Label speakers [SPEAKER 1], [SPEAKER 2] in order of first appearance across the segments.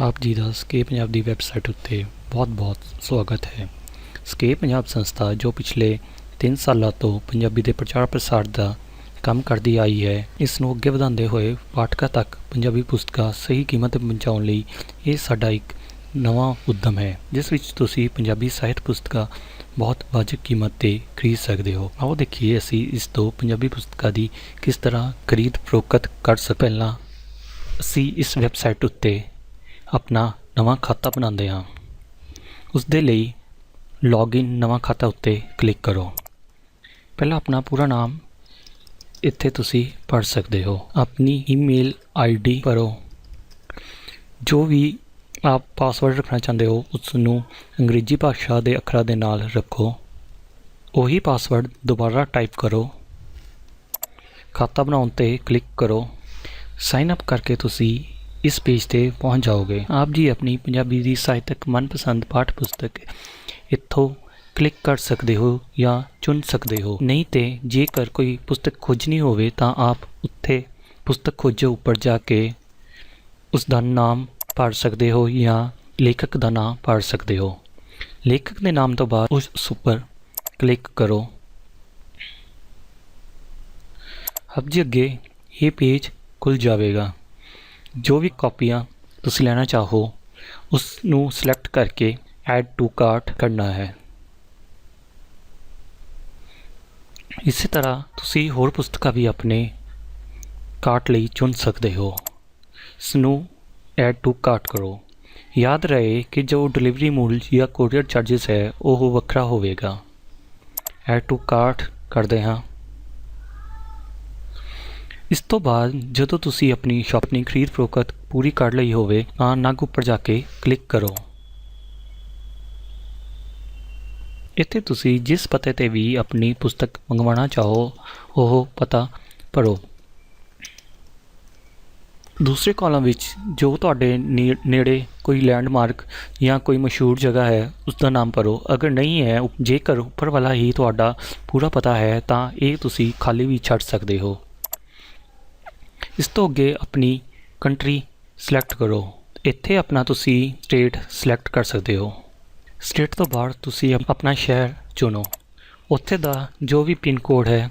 [SPEAKER 1] ਆਪ ਜੀ ਦਾ ਸਕੇ ਪੰਜਾਬ ਦੀ ਵੈਬਸਾਈਟ ਉੱਤੇ ਬਹੁਤ-ਬਹੁਤ ਸਵਾਗਤ ਹੈ। ਸਕੇ ਪੰਜਾਬ ਸੰਸਥਾ ਜੋ ਪਿਛਲੇ 3 ਸਾਲਾਂ ਤੋਂ ਪੰਜਾਬੀ ਦੇ ਪ੍ਰਚਾਰ ਪ੍ਰਸਾਰ ਦਾ ਕੰਮ ਕਰਦੀ ਆਈ ਹੈ ਇਸ ਨੂੰ ਅੱਗੇ ਵਧਾਉਂਦੇ ਹੋਏ ਪਾਠਕਾਂ ਤੱਕ ਪੰਜਾਬੀ ਪੁਸਤਕਾਂ ਸਹੀ ਕੀਮਤ ਤੇ ਪਹੁੰਚਾਉਣ ਲਈ ਇਹ ਸਾਡਾ ਇੱਕ ਨਵਾਂ ਉਦਮ ਹੈ, ਜਿਸ ਵਿੱਚ ਤੁਸੀਂ ਪੰਜਾਬੀ ਸਾਹਿਤ ਪੁਸਤਕਾਂ ਬਹੁਤ ਵਾਜਬ ਕੀਮਤ ਤੇ ਖਰੀਦ ਸਕਦੇ ਹੋ। ਆਓ ਦੇਖੀਏ ਅਸੀਂ ਇਸ ਤੋਂ ਪੰਜਾਬੀ ਪੁਸਤਕਾਂ ਦੀ ਕਿਸ ਤਰ੍ਹਾਂ ਖਰੀਦ ਫਰੋਖਤ ਕਰ ਸਕ, ਪਹਿਲਾਂ ਅਸੀਂ ਇਸ ਵੈਬਸਾਈਟ ਉੱਤੇ ਆਪਣਾ ਨਵਾਂ ਖਾਤਾ ਬਣਾਉਂਦੇ ਹਾਂ। ਉਸ ਦੇ ਲਈ ਲੌਗਇਨ ਨਵਾਂ ਖਾਤਾ ਉੱਤੇ ਕਲਿੱਕ ਕਰੋ। ਪਹਿਲਾਂ ਆਪਣਾ ਪੂਰਾ ਨਾਮ ਇੱਥੇ ਤੁਸੀਂ ਭਰ ਸਕਦੇ ਹੋ। ਆਪਣੀ ਈਮੇਲ ਆਈਡੀ ਭਰੋ। ਜੋ ਵੀ ਆਪ ਪਾਸਵਰਡ ਰੱਖਣਾ ਚਾਹੁੰਦੇ ਹੋ ਉਸ ਨੂੰ ਅੰਗਰੇਜ਼ੀ ਭਾਸ਼ਾ ਦੇ ਅੱਖਰਾਂ ਦੇ ਨਾਲ ਰੱਖੋ। ਉਹੀ ਪਾਸਵਰਡ ਦੁਬਾਰਾ ਟਾਈਪ ਕਰੋ। ਖਾਤਾ ਬਣਾਉਣ ਤੇ ਕਲਿੱਕ ਕਰੋ। ਸਾਈਨ ਅਪ ਕਰਕੇ ਤੁਸੀਂ ਇਸ ਪੇਜ ਤੇ ਪਹੁੰਚ ਜਾਓਗੇ। ਆਪ ਜੀ ਆਪਣੀ ਪੰਜਾਬੀ ਦੀ ਸਾਹਿਤਕ ਮਨਪਸੰਦ ਪਾਠ ਪੁਸਤਕ ਇੱਥੋਂ ਕਲਿੱਕ ਕਰ ਸਕਦੇ ਹੋ ਜਾਂ ਚੁਣ ਸਕਦੇ ਹੋ। ਨਹੀਂ ਤੇ ਜੇਕਰ ਕੋਈ ਪੁਸਤਕ ਖੋਜਣੀ ਹੋਵੇ ਤਾਂ ਆਪ ਉੱਥੇ ਪੁਸਤਕ ਖੋਜੋ ਉੱਪਰ ਜਾ ਕੇ ਉਸ ਦਾ ਨਾਮ ਭਰ ਸਕਦੇ ਹੋ ਜਾਂ ਲੇਖਕ ਦਾ ਨਾਮ ਭਰ ਸਕਦੇ ਹੋ। ਲੇਖਕ ਦੇ ਨਾਮ ਤੋਂ ਬਾਅਦ ਉਸ ਉੱਪਰ ਕਲਿੱਕ ਕਰੋ। ਅਬ ਜੀ ਅੱਗੇ ਇਹ ਪੇਜ ਖੁੱਲ ਜਾਵੇਗਾ। ਜੋ ਵੀ ਕਾਪੀਆਂ ਤੁਸੀਂ ਲੈਣਾ ਚਾਹੋ ਉਸ ਨੂੰ ਸਿਲੈਕਟ ਕਰਕੇ ਐਡ ਟੂ ਕਾਰਟ ਕਰਨਾ ਹੈ। ਇਸੇ ਤਰ੍ਹਾਂ ਤੁਸੀਂ ਹੋਰ ਪੁਸਤਕਾਂ ਵੀ ਆਪਣੇ ਕਾਰਟ ਲਈ ਚੁਣ ਸਕਦੇ ਹੋ। ਇਸ ਨੂੰ ਐਡ ਟੂ ਕਾਰਟ ਕਰੋ। ਯਾਦ ਰਹੇ ਕਿ ਜੋ ਡਿਲੀਵਰੀ ਮੁੱਲ ਜਾਂ ਕੋਰੀਅਰ ਚਾਰजेस ਹੈ, ਉਹ ਵੱਖਰਾ ਹੋਵੇਗਾ। ਐਡ ਟੂ ਕਾਰਟ ਕਰਦੇ ਹਾਂ। ਇਸ ਤੋਂ ਬਾਅਦ ਜਦੋਂ ਤੁਸੀਂ ਆਪਣੀ ਸ਼ਾਪਿੰਗ ਖਰੀਦ ਫਰੋਖਤ ਪੂਰੀ ਕਰ ਲਈ ਹੋਵੇ ਤਾਂ ਨਗ ਉੱਪਰ ਜਾ ਕੇ ਕਲਿੱਕ ਕਰੋ। ਇੱਥੇ ਤੁਸੀਂ ਜਿਸ ਪਤੇ ਤੇ ਵੀ ਆਪਣੀ ਪੁਸਤਕ ਮੰਗਵਾਉਣਾ ਚਾਹੋ, ਉਹ ਪਤਾ ਭਰੋ। ਦੂਸਰੇ ਕਾਲਮ ਵਿੱਚ ਜੋ ਤੁਹਾਡੇ ਨੇ- ਨੇੜੇ ਕੋਈ ਲੈਂਡਮਾਰਕ ਜਾਂ ਕੋਈ ਮਸ਼ਹੂਰ ਜਗ੍ਹਾ ਹੈ ਉਸ ਦਾ ਨਾਮ ਭਰੋ। ਅਗਰ ਨਹੀਂ ਹੈ ਜੇਕਰ ਉੱਪਰ ਵਾਲਾ ਹੀ ਤੁਹਾਡਾ ਪੂਰਾ ਪਤਾ ਹੈ, ਤਾਂ ਇਹ ਤੁਸੀਂ ਖਾਲੀ ਵੀ ਛੱਡ ਸਕਦੇ ਹੋ। ਇਸ ਤੋਂ ਅੱਗੇ ਆਪਣੀ ਕੰਟਰੀ ਸਿਲੈਕਟ ਕਰੋ। ਇੱਥੇ ਆਪਣਾ ਤੁਸੀਂ ਸਟੇਟ ਸਿਲੈਕਟ ਕਰ ਸਕਦੇ ਹੋ। ਸਟੇਟ ਤੋਂ ਬਾਹਰ ਤੁਸੀਂ ਆਪ- ਆਪਣਾ ਸ਼ਹਿਰ ਚੁਣੋ। ਉੱਥੇ ਦਾ ਜੋ ਵੀ ਪਿੰਨ ਕੋਡ ਹੈ,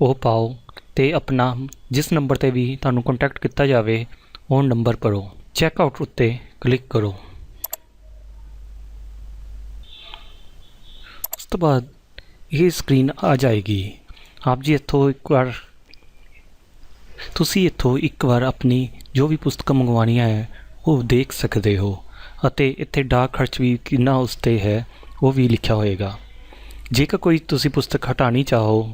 [SPEAKER 1] ਉਹ ਪਾਓ ਤੇ ਆਪਣਾ ਜਿਸ ਨੰਬਰ ਤੇ ਵੀ ਤੁਹਾਨੂੰ ਕੰਟੈਕਟ ਕੀਤਾ ਜਾਵੇ, ਉਹ ਨੰਬਰ ਭਰੋ। ਚੈੱਕ ਆਊਟ ਉੱਤੇ ਕਲਿੱਕ ਕਰੋ। ਉਸ ਤੋਂ ਬਾਅਦ ਇਹ ਸਕਰੀਨ ਆ ਜਾਏਗੀ। ਆਪ ਜੀ ਇੱਥੋਂ ਇੱਕ ਵਾਰ ਤੁਸੀਂ ਇੱਥੋਂ ਇੱਕ ਵਾਰ ਆਪਣੀ ਜੋ ਵੀ ਪੁਸਤਕਾਂ ਮੰਗਵਾਉਣੀਆਂ ਹੈ, ਉਹ ਦੇਖ ਸਕਦੇ ਹੋ ਅਤੇ ਇੱਥੇ ਡਾਕ ਖਰਚ ਵੀ ਕਿੰਨਾ ਉਸ 'ਤੇ ਹੈ, ਉਹ ਵੀ ਲਿਖਿਆ ਹੋਏਗਾ। ਜੇਕਰ ਕੋਈ ਤੁਸੀਂ ਪੁਸਤਕ ਹਟਾਣੀ ਚਾਹੋ,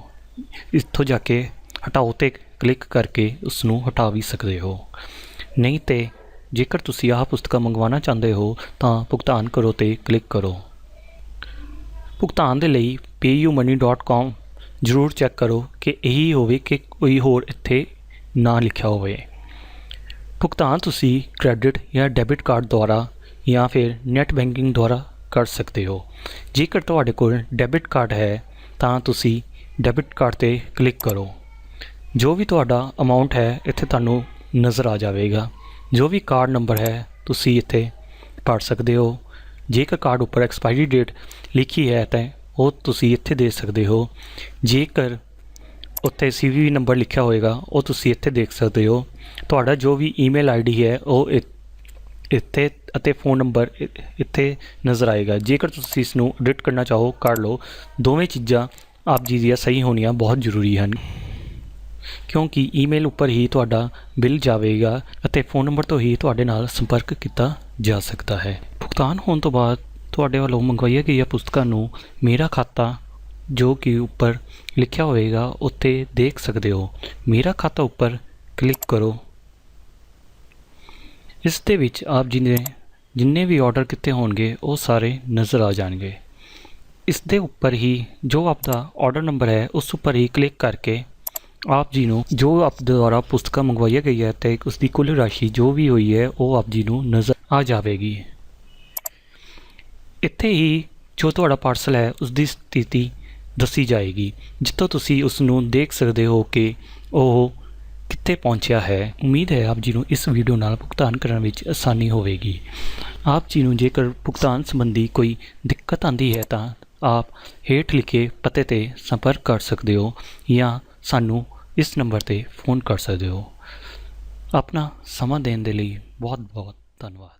[SPEAKER 1] ਇੱਥੋਂ ਜਾ ਕੇ ਹਟਾਓ ਤੇ ਕਲਿੱਕ ਕਰਕੇ ਉਸ ਨੂੰ ਹਟਾ ਵੀ ਸਕਦੇ ਹੋ। ਨਹੀਂ ਤੇ ਜੇਕਰ ਤੁਸੀਂ ਆਹ ਪੁਸਤਕਾਂ ਮੰਗਵਾਉਣਾ ਚਾਹੁੰਦੇ ਹੋ, ਤਾਂ ਭੁਗਤਾਨ ਕਰੋ ਤੇ ਕਲਿੱਕ ਕਰੋ। ਭੁਗਤਾਨ ਦੇ ਲਈ payumoney.com ਜ਼ਰੂਰ ਚੈੱਕ ਕਰੋ ਕਿ ਇਹੀ ਹੋਵੇ ਕਿ ਕੋਈ ਹੋਰ ਇੱਥੇ ਨਾ ਲਿਖਿਆ ਹੋਵੇ। ਭੁਗਤਾਨ ਤੁਸੀਂ ਕ੍ਰੈਡਿਟ ਜਾਂ ਡੈਬਿਟ ਕਾਰਡ ਦੁਆਰਾ ਜਾਂ ਫਿਰ ਨੈਟ ਬੈਂਕਿੰਗ ਦੁਆਰਾ ਕਰ ਸਕਦੇ ਹੋ। ਜੇਕਰ ਤੁਹਾਡੇ ਕੋਲ ਡੈਬਿਟ ਕਾਰਡ ਹੈ, ਤਾਂ ਤੁਸੀਂ ਡੈਬਿਟ ਕਾਰਡ ਤੇ ਕਲਿੱਕ ਕਰੋ। ਜੋ ਵੀ ਤੁਹਾਡਾ ਅਮਾਉਂਟ ਹੈ, ਇੱਥੇ ਤੁਹਾਨੂੰ ਨਜ਼ਰ ਆ ਜਾਵੇਗਾ। ਜੋ ਵੀ ਕਾਰਡ ਨੰਬਰ ਹੈ, ਤੁਸੀਂ ਇੱਥੇ ਭਰ ਸਕਦੇ ਹੋ। ਜੇਕਰ ਕਾਰਡ ਉੱਪਰ ਐਕਸਪਾਇਰੀ ਡੇਟ ਲਿਖੀ ਹੈ, ਤਾਂ ਉਹ ਤੁਸੀਂ ਇੱਥੇ ਦੇ ਸਕਦੇ ਹੋ। ਜੇਕਰ ਉੱਥੇ ਸੀਵੀਵੀ ਨੰਬਰ ਲਿਖਿਆ ਹੋਏਗਾ, ਉਹ ਤੁਸੀਂ ਇੱਥੇ ਦੇਖ ਸਕਦੇ ਹੋ। ਤੁਹਾਡਾ ਜੋ ਵੀ ਈਮੇਲ ਆਈਡੀ ਹੈ, ਉਹ ਇੱਥੇ ਅਤੇ ਫੋਨ ਨੰਬਰ ਇੱਥੇ ਨਜ਼ਰ ਆਏਗਾ। ਜੇਕਰ ਤੁਸੀਂ ਇਸ ਨੂੰ ਐਡਿਟ ਕਰਨਾ ਚਾਹੋ, ਕਰ ਲਓ। ਦੋਵੇਂ ਚੀਜ਼ਾਂ ਆਪ ਜੀ ਦੀਆਂ ਸਹੀ ਹੋਣੀਆਂ ਬਹੁਤ ਜ਼ਰੂਰੀ ਹਨ। ਕਿਉਂਕਿ ਈਮੇਲ ਉੱਪਰ ਹੀ ਤੁਹਾਡਾ ਬਿੱਲ ਜਾਵੇਗਾ ਅਤੇ ਫੋਨ ਨੰਬਰ ਤੋਂ ਹੀ ਤੁਹਾਡੇ ਨਾਲ ਸੰਪਰਕ ਕੀਤਾ ਜਾ ਸਕਦਾ ਹੈ। ਭੁਗਤਾਨ ਹੋਣ ਤੋਂ ਬਾਅਦ ਤੁਹਾਡੇ ਵੱਲੋਂ ਮੰਗਵਾਈਆਂ ਗਈਆਂ ਪੁਸਤਕਾਂ ਨੂੰ ਮੇਰਾ ਖਾਤਾ ਜੋ ਕਿ ਉੱਪਰ ਲਿਖਿਆ ਹੋਵੇਗਾ, ਉੱਤੇ ਦੇਖ ਸਕਦੇ ਹੋ। ਮੇਰਾ ਖਾਤਾ ਉੱਪਰ ਕਲਿੱਕ ਕਰੋ। ਇਸ ਦੇ ਵਿੱਚ ਆਪ ਜੀ ਨੇ ਜਿੰਨੇ ਵੀ ਆਰਡਰ ਕੀਤੇ ਹੋਣਗੇ, ਉਹ ਸਾਰੇ ਨਜ਼ਰ ਆ ਜਾਣਗੇ। ਇਸ ਦੇ ਉੱਪਰ ਹੀ ਜੋ ਆਪਦਾ ਆਰਡਰ ਨੰਬਰ ਹੈ, ਉਸ ਉੱਪਰ ਹੀ ਕਲਿੱਕ ਕਰਕੇ ਆਪ ਜੀ ਨੂੰ ਜੋ ਆਪ ਦੁਆਰਾ ਪੁਸਤਕਾਂ ਮੰਗਵਾਈ ਗਈ ਹੈ ਤੇ ਉਸ ਦੀ ਕੁੱਲ ਰਾਸ਼ੀ ਜੋ ਵੀ ਹੋਈ ਹੈ, ਉਹ ਆਪ ਜੀ ਨੂੰ ਨਜ਼ਰ ਆ ਜਾਵੇਗੀ। ਇੱਥੇ ਹੀ ਜੋ ਤੁਹਾਡਾ ਪਾਰਸਲ ਹੈ ਉਸ ਦੀ ਸਥਿਤੀ ਦੱਸੀ ਜਾਏਗੀ। ਜਿੱਥੋਂ ਤੁਸੀਂ ਉਸ ਨੂੰ ਦੇਖ ਸਕਦੇ ਹੋ ਕਿ ਉਹ ਕਿੱਥੇ ਪਹੁੰਚਿਆ ਹੈ, ਉਮੀਦ ਹੈ ਆਪ ਜੀ ਨੂੰ ਇਸ ਵੀਡੀਓ ਨਾਲ ਭੁਗਤਾਨ ਕਰਨ ਵਿੱਚ ਆਸਾਨੀ ਹੋਵੇਗੀ। ਆਪ ਜੀ ਨੂੰ ਜੇਕਰ ਭੁਗਤਾਨ ਸੰਬੰਧੀ ਕੋਈ ਦਿੱਕਤ ਆਂਦੀ ਹੈ ਤਾਂ ਆਪ ਹੇਠ ਲਿਖੇ ਪਤੇ ਤੇ ਸੰਪਰਕ ਕਰ ਸਕਦੇ ਹੋ ਜਾਂ ਸਾਨੂੰ ਇਸ ਨੰਬਰ ਤੇ ਫੋਨ ਕਰ ਸਕਦੇ ਹੋ। ਆਪਣਾ ਸਮਾਂ ਦੇਣ ਦੇ ਲਈ ਬਹੁਤ ਬਹੁਤ ਧੰਨਵਾਦ।